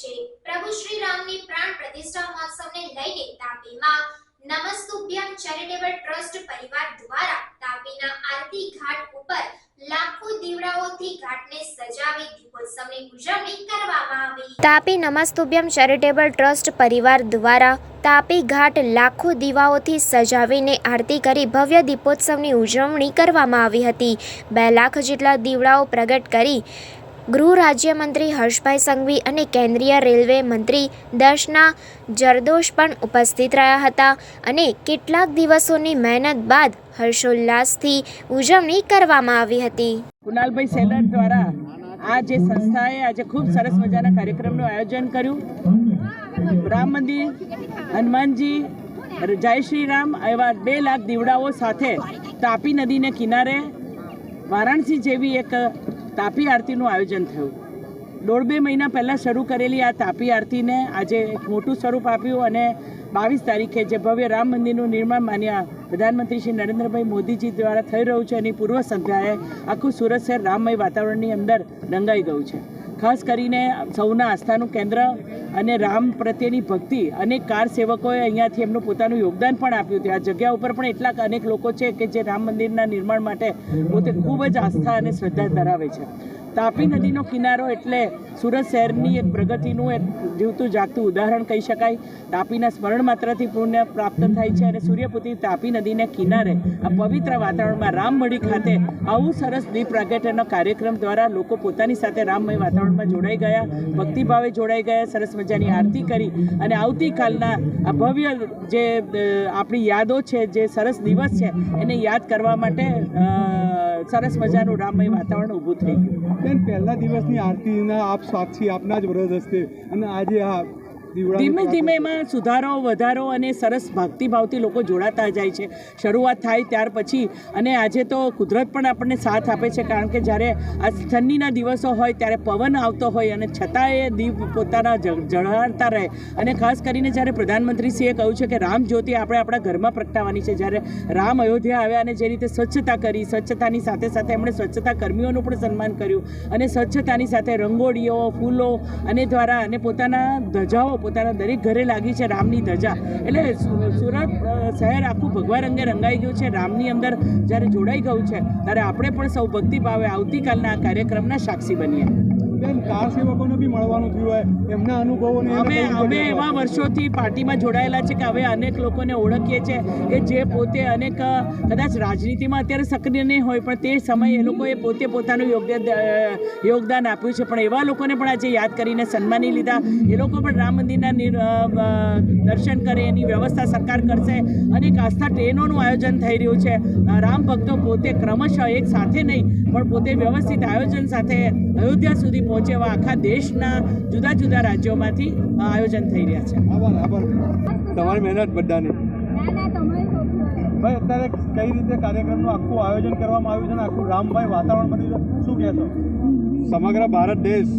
છે. પ્રભુ શ્રી રામની પ્રાણ પ્રતિષ્ઠા મહોત્સવને લઈને તાપીમાં નમસ્તુભ્યમ ચેરિટેબલ ટ્રસ્ટ પરિવાર દ્વારા તાપીના આરતી ઘાટ ઉપર લાખો દીવડાઓથી ઘાટને સજાવી દીપોત્સવની ઉજવણી કરવામાં આવી. તાપી નમસ્તુભ્યમ ચેરિટેબલ ટ્રસ્ટ પરિવાર દ્વારા તાપી ઘાટ લાખો દીવાઓથી સજાવીને આરતી કરી ભવ્ય દીપોત્સવની ઉજવણી કરવામાં આવી હતી. બે લાખ જેટલા દીવડાઓ પ્રગટ કરી ગૃહ રાજ્યમંત્રી હર્ષભાઈ સંઘવી અને કેન્દ્રીય રેલવે મંત્રી દર્શના જરદોશ પણ ઉપસ્થિત રહ્યા હતા અને કેટલાક દિવસોની મહેનત બાદ હર્ષોલ્લાસથી ઉજવણી કરવામાં આવી હતી. કુનાલભાઈ સેલર દ્વારા આ જે સંસ્થાએ આજે ખૂબ સરસ મજાના કાર્યક્રમનું આયોજન કર્યું. રામ મંદિર, હનુમાનજી, જય શ્રી રામ એવા બે લાખ દીવડાઓ સાથે તાપી નદીને કિનારે વારાણસી જેવી એક તાપી આરતીનું આયોજન થયું. દોઢ બે મહિના પહેલાં શરૂ કરેલી આ તાપી આરતીને આજે એક મોટું સ્વરૂપ આપ્યું અને બાવીસ તારીખે જે ભવ્ય રામ મંદિરનું નિર્માણ માન્યા પ્રધાનમંત્રી શ્રી નરેન્દ્રભાઈ મોદીજી દ્વારા થઈ રહ્યું છે એની પૂર્વ સંધ્યાએ આખું સુરત શહેર રામમય વાતાવરણની અંદર રંગાઈ ગયું છે. ખાસ કરીને સૌના આસ્થાનું કેન્દ્ર અને રામ પ્રત્યેની ભક્તિ. અનેક કાર સેવકોએ અહીંયાથી એમનું પોતાનું યોગદાન પણ આપ્યું હતું. આ જગ્યા ઉપર પણ એટલા અનેક લોકો છે કે જે રામ મંદિરના નિર્માણ માટે પોતે ખૂબ જ આસ્થા અને શ્રદ્ધા ધરાવે છે. તાપી નદીનો કિનારો એટલે સુરત શહેરની એક પ્રગતિનું એક જીવતું જાગતું ઉદાહરણ કહી શકાય. તાપીના સ્મરણ માત્રથી પુણ્ય પ્રાપ્ત થાય છે અને સૂર્યપુત્રી તાપી નદીને કિનારે આ પવિત્ર વાતાવરણમાં રામમળી ખાતે આવું સરસ દીપ પ્રાગટ્યનો કાર્યક્રમ દ્વારા લોકો પોતાની સાથે રામમય વાતાવરણમાં જોડાઈ ગયા, ભક્તિભાવે જોડાઈ ગયા, સરસ મજાની આરતી કરી અને આવતીકાલના આ ભવ્ય જે આપણી યાદો છે, જે સરસ દિવસ છે, એને યાદ કરવા માટે સરસ મજાનું રામમય વાતાવરણ ઊભું થઈ ગયું. બેન, પહેલા દિવસની આરતીના આપ સાક્ષી આપના જ વ્રત હશે અને આજે આ ધીમે ધીમે એમાં સુધારો વધારો અને સરસ ભક્તિભાવથી લોકો જોડાતા જાય છે. શરૂઆત થાય ત્યાર પછી અને આજે તો કુદરત પણ આપણને સાથ આપે છે કારણ કે જ્યારે આ ઠંડીના દિવસો હોય ત્યારે પવન આવતો હોય અને છતાં એ દીપ પોતાના જ- રહે. અને ખાસ કરીને જ્યારે પ્રધાનમંત્રીશ્રીએ કહ્યું છે કે રામ જ્યોતિ આપણે આપણા ઘરમાં પ્રગટાવવાની છે જ્યારે રામ અયોધ્યા આવ્યા અને જે રીતે સ્વચ્છતા કરી સ્વચ્છતાની સાથે સાથે એમણે સ્વચ્છતા કર્મીઓનું પણ સન્માન કર્યું અને સ્વચ્છતાની સાથે રંગોળીઓ ફૂલો અને દ્વારા અને પોતાના ધજાઓ પોતાના દરેક ઘરે લાગી છે રામની ધજા. એટલે સુરત શહેર આખું ભગવા રંગે રંગાઈ ગયું છે, રામની અંદર જ્યારે જોડાઈ ગયું છે, ત્યારે આપણે પણ સૌ ભક્તિભાવે આવતીકાલના આ કાર્યક્રમના સાક્ષી બનીએ. બેન કાર સેવકોને બી મળવાનું થયું હોય એમના અનુભવોને અમે અમે એવા વર્ષોથી પાર્ટીમાં જોડાયેલા છે કે હવે અનેક લોકોને ઓળખીએ છીએ કે જે પોતે અનેક કદાચ રાજનીતિમાં અત્યારે સક્રિય નહીં હોય પણ તે સમયે એ લોકોએ પોતે પોતાનું યોગદાન યોગદાન આપ્યું છે. પણ એવા લોકોને પણ આજે યાદ કરીને સન્માની લીધા. એ લોકો પણ રામ મંદિરના દર્શન કરે એની વ્યવસ્થા સરકાર કરશે. અનેક આસ્થા ટ્રેનોનું આયોજન થઈ રહ્યું છે. રામ ભક્તો પોતે ક્રમશઃ એક સાથે નહીં પણ પોતે વ્યવસ્થિત આયોજન સાથે અયોધ્યા સુધી પહોંચે એવા આખા દેશના જુદા જુદા રાજ્યોમાંથી આયોજન થઈ રહ્યા છે. આભાર આભાર. તમારી મહેનત બધાની. ભાઈ અત્યારે કઈ રીતે કાર્યક્રમનું આખું આયોજન કરવામાં આવ્યું છે અને આખું રામભાઈ વાતાવરણ બન્યું છે? શું કહેશો સમગ્ર ભારત દેશ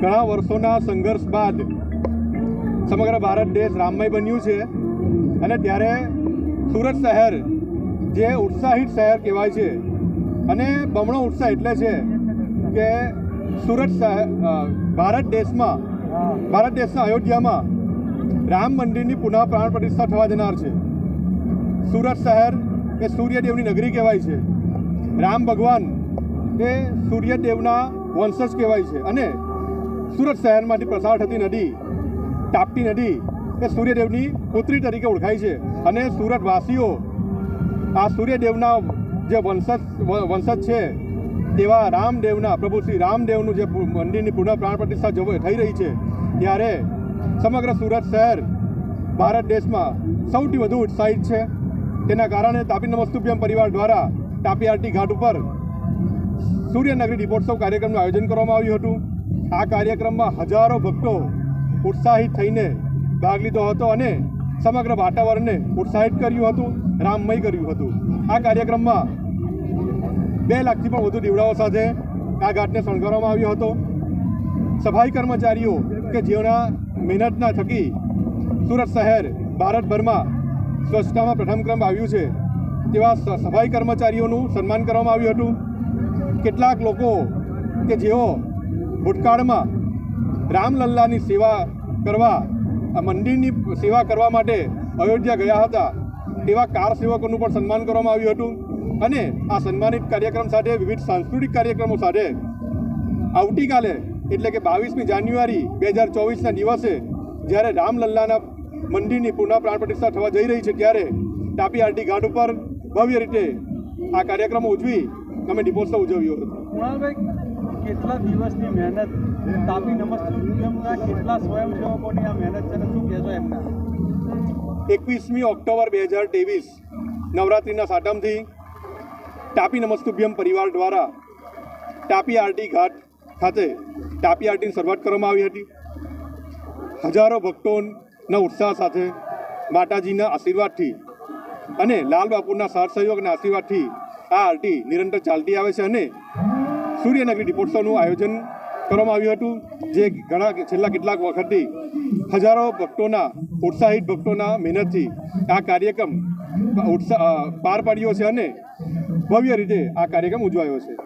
ઘણા વર્ષોના સંઘર્ષ બાદ સમગ્ર ભારત દેશ રામમય બન્યું છે. અને ત્યારે સુરત શહેર જે ઉત્સાહિત શહેર કહેવાય છે અને બમણો ઉત્સાહ એટલે છે કે સુરત શહેર ભારત દેશમાં ભારત દેશના અયોધ્યામાં રામ મંદિરની પુનઃ પ્રાણ પ્રતિષ્ઠા થવા જનાર છે. સુરત શહેર એ સૂર્યદેવની નગરી કહેવાય છે. રામ ભગવાન એ સૂર્યદેવના વંશજ કહેવાય છે. અને સુરત શહેરમાંથી પસાર થતી નદી તાપતી નદી એ સૂર્યદેવની પુત્રી તરીકે ઓળખાય છે. અને સુરતવાસીઓ આ સૂર્યદેવના જે વંશજ વંશજ છે તેવા રામદેવના, પ્રભુ શ્રી રામદેવનું જે મંદિરની પુનઃ પ્રાણ પ્રતિષ્ઠા જવ- થઈ રહી છે, ત્યારે સમગ્ર સુરત શહેર ભારત દેશમાં સૌથી વધુ ઉત્સાહિત છે. તેના કારણે તાપી નમસ્તુભ્યમ પરિવાર દ્વારા તાપી આરટી ઘાટ ઉપર સૂર્યનગરી દીપોત્સવ કાર્યક્રમનું આયોજન કરવામાં આવ્યું હતું. આ કાર્યક્રમમાં હજારો ભક્તો ઉત્સાહિત થઈને ભાગ લીધો હતો અને સમગ્ર વાતાવરણને ઉત્સાહિત કર્યું હતું, રામમય કર્યું હતું. આ કાર્યક્રમમાં બે લાખથી પણ વધુ દીવડાઓ સાથે આ ઘાટને શણગારવામાં આવ્યો હતો. સફાઈ કર્મચારીઓ કે જેઓના મહેનતના થકી સુરત શહેર, ભારતભરમાં સ્વચ્છતામાં પ્રથમ ક્રમ આવ્યું છે, તેવા સફાઈ કર્મચારીઓનું સન્માન કરવામાં આવ્યું હતું. કેટલાક લોકો કે જેઓ ભૂતકાળમાં રામલલ્લાની સેવા કરવા મંદિરની સેવા કરવા માટે અયોધ્યા ગયા હતા, તેવા કાર સેવકોનું પણ સન્માન કરવામાં આવ્યું હતું. અને આ સન્માનિત કાર્યક્રમ સાથે વિવિધ સાંસ્કૃતિક કાર્યક્રમો સાથે આવતીકાલે એટલે કે બાવીસમી જાન્યુઆરી બે હજાર ચોવીસના દિવસે જ્યારે રામલલ્લાના મંદિરની પુનઃ પ્રાણ પ્રતિષ્ઠા થવા જઈ રહી છે ત્યારે તાપી આરટી ઘાટ ઉપર ભવ્ય રીતે આ કાર્યક્રમો ઉજવી અમે દીપોત્સવ ઉજવ્યો હતો. કુણાલભાઈ કેટલા દિવસની મહેનત? તાપી કેટલા સ્વયંસેવકોની આ મહેનત છે શું કહેશો એમના? એકવીસમી ઓક્ટોબર બે હજાર ત્રેવીસ નવરાત્રિના સાતમથી ટાપી નમસ્તુભ્યમ પરિવાર દ્વારા ટાપી આરટી ઘાટ ખાતે ટાપી આરટીની શરૂઆત કરવામાં આવી હતી. હજારો ભક્તોના ઉત્સાહ સાથે માતાજીના આશીર્વાદથી અને લાલ બાપુના સહયોગના આશીર્વાદથી આ આરટી નિરંતર ચાલતી આવે છે અને સૂર્યનગરી દીપોત્સવનું આયોજન કરવામાં આવ્યું હતું, જે ઘણા છેલ્લા કેટલાક વખતથી હજારો ભક્તોના ઉત્સાહિત ભક્તોના મહેનતથી આ કાર્યક્રમ ઉત્સાહ પાર પાડ્યો છે અને ભવ્ય રીતે આ કાર્યક્રમ ઉજવાયો છે.